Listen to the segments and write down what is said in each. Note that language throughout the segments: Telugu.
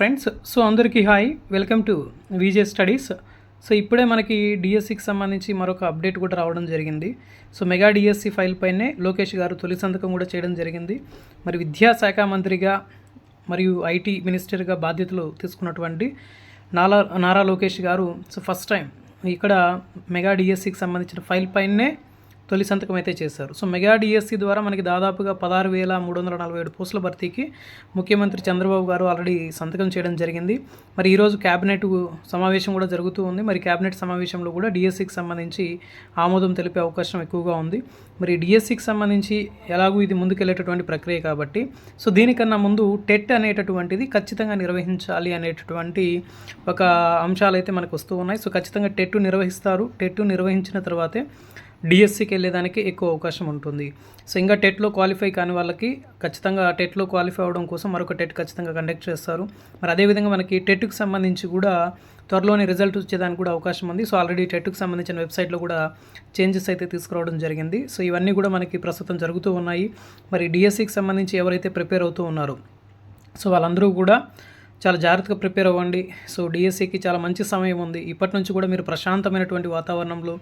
ఫ్రెండ్స్ సో అందరికీ hi. Welcome to VJ studies. So ఇప్పుడే మనకి డిఎస్సికి సంబంధించి మరొక అప్డేట్ కూడా రావడం జరిగింది. సో మెగా డిఎస్సి ఫైల్ పైనే లోకేష్ గారు తొలి సంతకం కూడా చేయడం జరిగింది. మరి విద్యాశాఖ మంత్రిగా మరియు ఐటీ మినిస్టర్గా బాధ్యతలు తీసుకున్నటువంటి నాలా నారా లోకేష్ గారు సో ఫస్ట్ టైం ఇక్కడ మెగా డిఎస్సికి సంబంధించిన ఫైల్ పైనే తొలి సంతకం అయితే చేశారు. సో మెగా డిఎస్సి ద్వారా మనకి దాదాపుగా పదహారు వేల మూడు వందల నలభై ఏడు పోస్టుల భర్తీకి ముఖ్యమంత్రి చంద్రబాబు గారు ఆల్రెడీ సంతకం చేయడం జరిగింది. మరి ఈరోజు క్యాబినెట్ సమావేశం కూడా జరుగుతూ ఉంది. మరి క్యాబినెట్ సమావేశంలో కూడా డిఎస్సికి సంబంధించి ఆమోదం తెలిపే అవకాశం ఎక్కువగా ఉంది. మరి డిఎస్సికి సంబంధించి ఎలాగూ ఇది ముందుకెళ్ళేటటువంటి ప్రక్రియ కాబట్టి సో దీనికన్నా ముందు టెట్ అనేటటువంటిది ఖచ్చితంగా నిర్వహించాలి అనేటటువంటి ఒక అంశాలు అయితే మనకు వస్తూ ఉన్నాయి. సో ఖచ్చితంగా టెట్ నిర్వహిస్తారు. టెట్ నిర్వహించిన తర్వాతే డిఎస్సికి వెళ్ళేదానికి ఎక్కువ అవకాశం ఉంటుంది. సో ఇంకా టెట్లో క్వాలిఫై కాని వాళ్ళకి ఖచ్చితంగా టెట్లో క్వాలిఫై అవ్వడం కోసం మరొక టెట్ ఖచ్చితంగా కండక్ట్ చేస్తారు. మరి అదేవిధంగా మనకి టెట్కి సంబంధించి కూడా త్వరలోనే రిజల్ట్ వచ్చేదానికి కూడా అవకాశం ఉంది. సో ఆల్రెడీ టెట్కి సంబంధించిన వెబ్సైట్లో కూడా చేంజెస్ అయితే తీసుకురావడం జరిగింది. సో ఇవన్నీ కూడా మనకి ప్రస్తుతం జరుగుతూ ఉన్నాయి. మరి డిఎస్సికి సంబంధించి ఎవరైతే ప్రిపేర్ అవుతూ ఉన్నారో సో వాళ్ళందరూ కూడా చాలా జాగ్రత్తగా ప్రిపేర్ అవ్వండి. సో డిఎస్సికి చాలా మంచి సమయం ఉంది. ఇప్పటి నుంచి కూడా మీరు ప్రశాంతమైనటువంటి వాతావరణంలో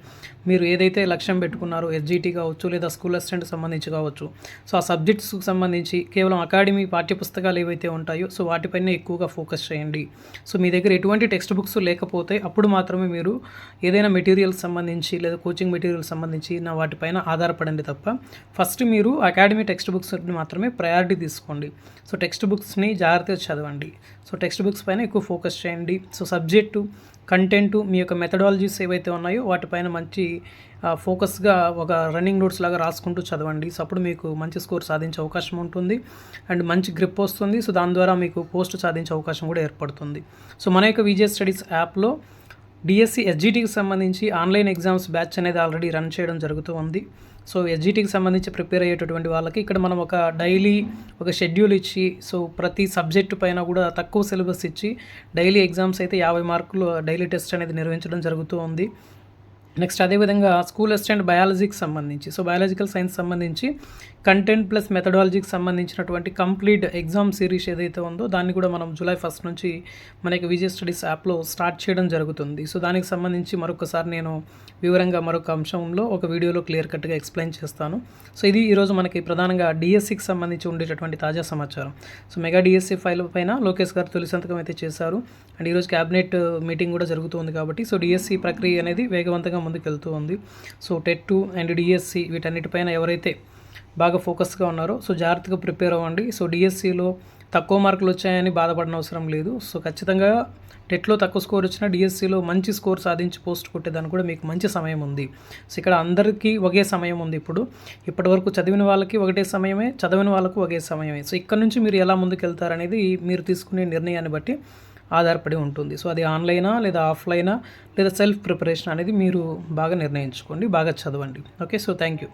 మీరు ఏదైతే లక్ష్యం పెట్టుకున్నారో ఎస్జిటి కావచ్చు లేదా స్కూల్ అసిస్టెంట్ సంబంధించి కావచ్చు సో ఆ సబ్జెక్ట్స్కి సంబంధించి కేవలం అకాడమీ పాఠ్యపుస్తకాలు ఏవైతే ఉంటాయో సో వాటిపైన ఎక్కువగా ఫోకస్ చేయండి. సో మీ దగ్గర ఎటువంటి టెక్స్ట్ బుక్స్ లేకపోతే అప్పుడు మాత్రమే మీరు ఏదైనా మెటీరియల్స్ సంబంధించి లేదా కోచింగ్ మెటీరియల్ సంబంధించి నా వాటిపైన ఆధారపడండి తప్ప ఫస్ట్ మీరు అకాడమీ టెక్స్ట్ బుక్స్ని మాత్రమే ప్రయారిటీ తీసుకోండి. సో టెక్స్ట్ బుక్స్ని జాగ్రత్తగా చదవండి. సో టెక్స్ట్ బుక్స్ పైన ఎక్కువ ఫోకస్ చేయండి. సో సబ్జెక్టు కంటెంట్ మీ యొక్క మెథడాలజీస్ ఏవైతే ఉన్నాయో వాటిపైన మంచి ఫోకస్గా ఒక రన్నింగ్ నోట్స్ లాగా రాసుకుంటూ చదవండి. సో అప్పుడు మీకు మంచి స్కోర్ సాధించే అవకాశం ఉంటుంది. అండ్ మంచి గ్రిప్ వస్తుంది. సో దాని ద్వారా మీకు పోస్ట్ సాధించే అవకాశం కూడా ఏర్పడుతుంది. సో మన యొక్క విజయ స్టడీస్ యాప్లో డిఎస్సి ఎస్జిటికి సంబంధించి ఆన్లైన్ ఎగ్జామ్స్ బ్యాచ్ అనేది ఆల్రెడీ రన్ చేయడం జరుగుతూ ఉంది. సో ఎస్జిటికి సంబంధించి ప్రిపేర్ అయ్యేటటువంటి వాళ్ళకి ఇక్కడ మనం ఒక డైలీ ఒక షెడ్యూల్ ఇచ్చి సో ప్రతి సబ్జెక్టు పైన కూడా తక్కువ సిలబస్ ఇచ్చి డైలీ ఎగ్జామ్స్ అయితే యాభై మార్కులు డైలీ టెస్ట్ అనేది నిర్వహించడం జరుగుతూ ఉంది. నెక్స్ట్ అదేవిధంగా స్కూల్ అసిస్టెంట్ బయాలజీకి సంబంధించి సో బయాలజికల్ సైన్స్ సంబంధించి కంటెంట్ ప్లస్ మెథడాలజీకి సంబంధించినటువంటి కంప్లీట్ ఎగ్జామ్ సిరీస్ ఏదైతే ఉందో దాన్ని కూడా మనం జూలై ఫస్ట్ నుంచి మనకి విజయ్ స్టడీస్ యాప్లో స్టార్ట్ చేయడం జరుగుతుంది. సో దానికి సంబంధించి మరొకసారి నేను వివరంగా మరొక అంశంలో ఒక వీడియోలో క్లియర్ కట్గా ఎక్స్ప్లెయిన్ చేస్తాను. సో ఇది ఈరోజు మనకి ప్రధానంగా డిఎస్సికి సంబంధించి ఉండేటటువంటి తాజా సమాచారం. సో మెగా డిఎస్సి ఫైల్ పైన లోకేష్ గారు తొలి సంతకం అయితే చేశారు. అండ్ ఈరోజు క్యాబినెట్ మీటింగ్ కూడా జరుగుతుంది కాబట్టి సో డిఎస్సి ప్రక్రియ అనేది వేగవంతంగా ముందుకు వెళ్తూ ఉంది. So TET two and DSC వీటన్నిటిపైన ఎవరైతే బాగా ఫోకస్గా ఉన్నారో సో జాగ్రత్తగా ప్రిపేర్ అవ్వండి. సో డిఎస్సిలో తక్కువ మార్కులు వచ్చాయని బాధపడిన అవసరం లేదు. సో ఖచ్చితంగా టెట్లో తక్కువ స్కోర్ వచ్చినా డిఎస్సిలో మంచి స్కోర్ సాధించి పోస్ట్ కొట్టేదానికి కూడా మీకు మంచి సమయం ఉంది. సో ఇక్కడ అందరికీ ఒకే సమయం ఉంది ఇప్పుడు. ఇప్పటి వరకు చదివిన వాళ్ళకి ఒకటే సమయమే చదివిన వాళ్ళకు ఒకే సమయమే. సో ఇక్కడ నుంచి మీరు ఎలా ముందుకు వెళ్తారనేది మీరు తీసుకునే నిర్ణయాన్ని బట్టి ఆధారపడి ఉంటుంది. సో అది ఆన్లైనా లేదా ఆఫ్లైనా లేదా సెల్ఫ్ ప్రిపరేషన్ అనేది మీరు బాగా నిర్ణయించుకోండి బాగా చదవండి. Okay so thank you